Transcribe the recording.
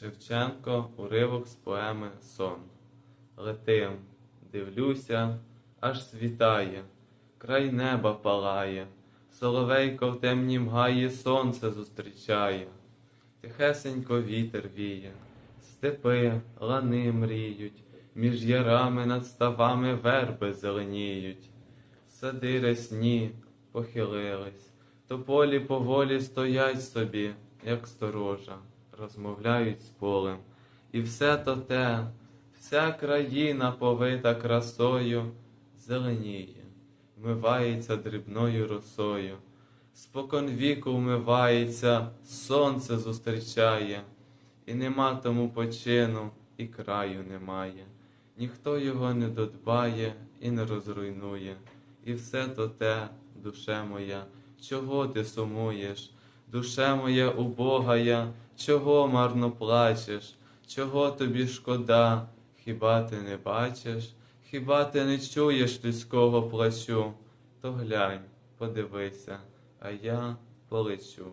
Шевченко уривок з поеми Сон. Летим, дивлюся, аж світає, край неба палає, соловейко в темнім гаї сонце зустрічає, тихесенько вітер віє, степи, лани мріють, між ярами над ставами верби зеленіють, сади рясні похилились, тополі поволі стоять собі, як сторожа, розмовляють з полем. І все то те, вся країна повита красою, зеленіє, вмивається дрібною росою, спокон віку вмивається, сонце зустрічає, і нема тому почину, і краю немає. Ніхто його не додбає і не розруйнує. І все то те, душе моя, чого ти сумуєш? Душе моя убогая, чого марно плачеш? Чого тобі шкода? Хіба ти не бачиш? Хіба ти не чуєш людського плачу? То глянь, подивися, а я полечу.